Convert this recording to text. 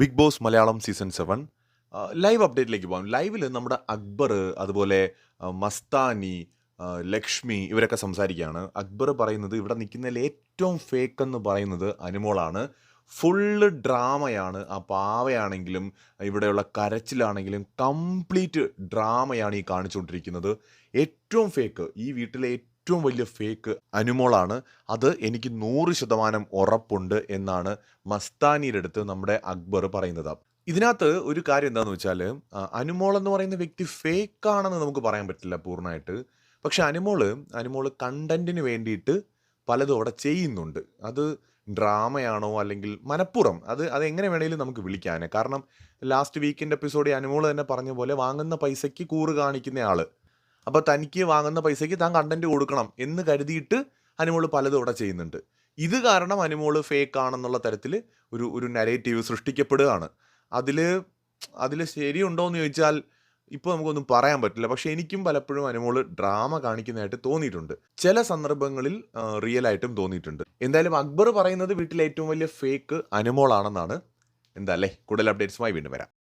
Big boss Malayalam season seven. Live അപ്ഡേറ്റിലേക്ക് പോകാം. ലൈവിൽ നമ്മുടെ അക്ബർ അതുപോലെ മസ്താനി ലക്ഷ്മി ഇവരൊക്കെ സംസാരിക്കുകയാണ്. അക്ബർ പറയുന്നത് ഇവിടെ നിൽക്കുന്നതിൽ ഏറ്റവും ഫേക്ക് എന്ന് പറയുന്നത് അനുമോളാണ്. ഫുള്ള് ഡ്രാമയാണ് ആ പാവയാണെങ്കിലും ഇവിടെയുള്ള കരച്ചിലാണെങ്കിലും കംപ്ലീറ്റ് ഡ്രാമയാണ് ഈ കാണിച്ചുകൊണ്ടിരിക്കുന്നത്. ഏറ്റവും ഫേക്ക് ഈ വീട്ടിലെ ഏറ്റവും വലിയ ഫേക്ക് അനുമോളാണ് അത് എനിക്ക് നൂറ് ശതമാനം ഉറപ്പുണ്ട് എന്നാണ് മസ്താനിയുടെ അടുത്ത് നമ്മുടെ അക്ബർ പറയുന്നത്. ഇതിനകത്ത് ഒരു കാര്യം എന്താണെന്ന് വെച്ചാൽ അനുമോൾ എന്ന് പറയുന്ന വ്യക്തി ഫേക്ക് ആണെന്ന് നമുക്ക് പറയാൻ പറ്റില്ല പൂർണമായിട്ട്. പക്ഷെ അനുമോൾ അനുമോൾ കണ്ടന്റിന് വേണ്ടിയിട്ട് പലതും അവിടെ ചെയ്യുന്നുണ്ട്. അത് ഡ്രാമയാണോ അല്ലെങ്കിൽ മനഃപൂർവം അത് അത് എങ്ങനെ വേണേലും നമുക്ക് വിളിക്കാനേ. കാരണം ലാസ്റ്റ് വീക്കിന്റെ എപ്പിസോഡിൽ അനുമോൾ തന്നെ പറഞ്ഞ പോലെ വാങ്ങുന്ന പൈസയ്ക്ക് കൂറ് കാണിക്കുന്ന ആൾ. അപ്പോൾ തനിക്ക് വാങ്ങുന്ന പൈസയ്ക്ക് താൻ കണ്ടന്റ് കൊടുക്കണം എന്ന് കരുതിയിട്ട് അനുമോൾ പലതും ഇവിടെ ചെയ്യുന്നുണ്ട്. ഇത് കാരണം അനുമോൾ ഫേക്ക് ആണെന്നുള്ള തരത്തിൽ ഒരു ഒരു നരേറ്റീവ് സൃഷ്ടിക്കപ്പെടുകയാണ്. അതിൽ അതിൽ ശരിയുണ്ടോ എന്ന് ചോദിച്ചാൽ ഇപ്പോൾ നമുക്കൊന്നും പറയാൻ പറ്റില്ല. പക്ഷേ എനിക്കും പലപ്പോഴും അനുമോൾ ഡ്രാമ കാണിക്കുന്നതായിട്ട് തോന്നിയിട്ടുണ്ട്. ചില സന്ദർഭങ്ങളിൽ റിയൽ ആയിട്ടും തോന്നിയിട്ടുണ്ട്. എന്തായാലും അക്ബർ പറയുന്നത് വീട്ടിലെ ഏറ്റവും വലിയ ഫേക്ക് അനുമോളാണെന്നാണ്. എന്താ അല്ലേ? കൂടുതൽ അപ്ഡേറ്റ്സുമായി വീണ്ടും വരാം.